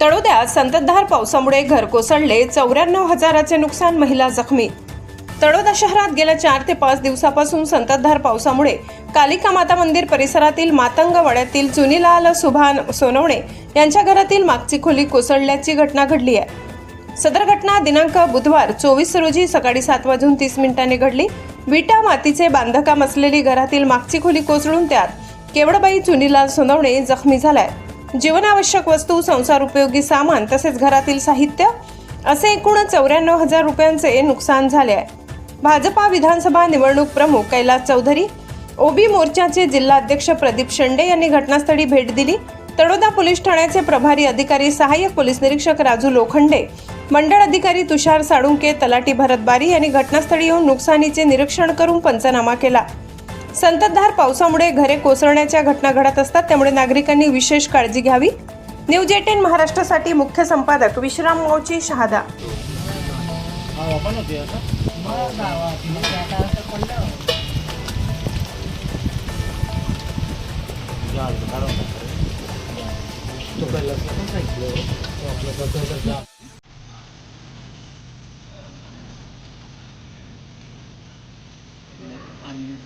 तळोद्यात संततधार पावसामुळे घर कोसळले चौऱ्याण्णव हजाराचे नुकसान महिला जखमी. तळोदा शहरात गेल्या चार ते पाच दिवसापासून संततधार पावसामुळे कालिका माता मंदिर परिसरातील मातंग वाड्यातील चुनीलाल सुभान सोनवणे यांच्या घरातील मागची खोली कोसळल्याची घटना घडली आहे. सदर घटना दिनांक बुधवार चोवीस रोजी सकाळी सात वाजून तीस मिनिटांनी घडली. विटा मातीचे बांधकाम असलेली घरातील मागची खोली कोसळून त्यात केवडबाई चुनीलाल सोनवणे जखमी झालाय. जीवनावश्यक वस्तू संसार उपयोगी सामान तसेच घरातील साहित्य असे एकूण चौऱ्याण्णव हजार रुपयांचे नुकसान झाले आहे. भाजपा विधानसभा निवडणूक प्रमुख कैलास चौधरी ओबी मोर्चाचे जिल्हाध्यक्ष प्रदीप शेंडे यांनी घटनास्थळी भेट दिली. तळोदा पोलीस ठाण्याचे प्रभारी अधिकारी सहाय्यक पोलीस निरीक्षक राजू लोखंडे मंडळ अधिकारी तुषार साळुंके तलाटी भरत बारी यांनी घटनास्थळी येऊन नुकसानीचे निरीक्षण करून पंचनामा केला. संततधार पावसामुळे घरे कोसळण्याच्या घटना घडत असतात त्यामुळे नागरिकांनी विशेष काळजी घ्यावी. न्यूज एटीन महाराष्ट्रासाठी मुख्य संपादक विश्राम मावची शहादा. आणि